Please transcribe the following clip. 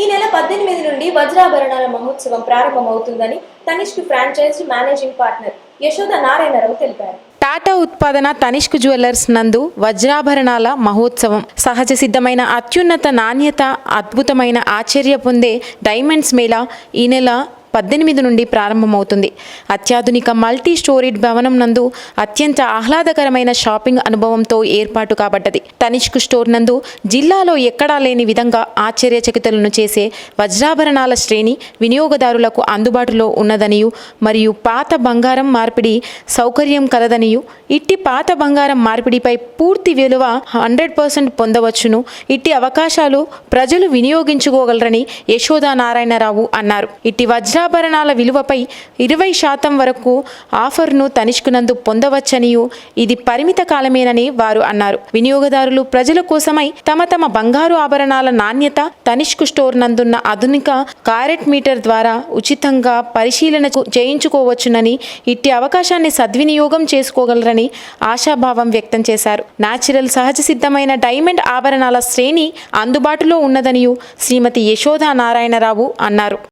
ఈ నెల పద్దెనిమిది నుండి వజ్రాభరణాల మహోత్సవం ప్రారంభమవుతుందని Tanishq franchise managing partner Yashoda Narayanarao తెలిపారు. టాటా ఉత్పాదన తనిష్క్ జ్యువెలర్స్ నందు వజ్రాభరణాల మహోత్సవం. సహజ సిద్ధమైన అత్యున్నత నాణ్యత అద్భుతమైన ఆశ్చర్య పొందే డైమండ్స్ మేళా ఈ నెల పద్దెనిమిది నుండి ప్రారంభమవుతుంది. అత్యాధునిక మల్టీ స్టోరీడ్ భవనం నందు అత్యంత ఆహ్లాదకరమైన షాపింగ్ అనుభవంతో ఏర్పాటు కాబడ్డది. తనిష్క్ స్టోర్ నందు జిల్లాలో ఎక్కడా లేని విధంగా ఆశ్చర్యచకితలను చేసే వజ్రాభరణాల శ్రేణి వినియోగదారులకు అందుబాటులో ఉన్నదనియు మరియు పాత బంగారం మార్పిడి సౌకర్యం కలదనియు ఇట్టి పాత బంగారం మార్పిడిపై పూర్తి విలువ హండ్రెడ్ పర్సెంట్ పొందవచ్చును ఇట్టి అవకాశాలు ప్రజలు వినియోగించుకోగలరని యశోదా నారాయణరావు అన్నారు. ఇట్టి వజ్ర వజ్రాభరణాల విలువపై ఇరవై శాతం వరకు ఆఫర్ను తనిష్కునందు పొందవచ్చనియు ఇది పరిమిత కాలమేనని వారు అన్నారు. వినియోగదారులు ప్రజల కోసమై తమ తమ బంగారు ఆభరణాల నాణ్యత తనిష్కు స్టోర్ నందున్న ఆధునిక కారెట్ మీటర్ ద్వారా ఉచితంగా పరిశీలన చేయించుకోవచ్చునని ఇట్టి అవకాశాన్ని సద్వినియోగం చేసుకోగలరని ఆశాభావం వ్యక్తం చేశారు. నాచురల్ సహజ సిద్ధమైన డైమండ్ ఆభరణాల శ్రేణి అందుబాటులో ఉన్నదనియు శ్రీమతి యశోదా నారాయణరావు అన్నారు.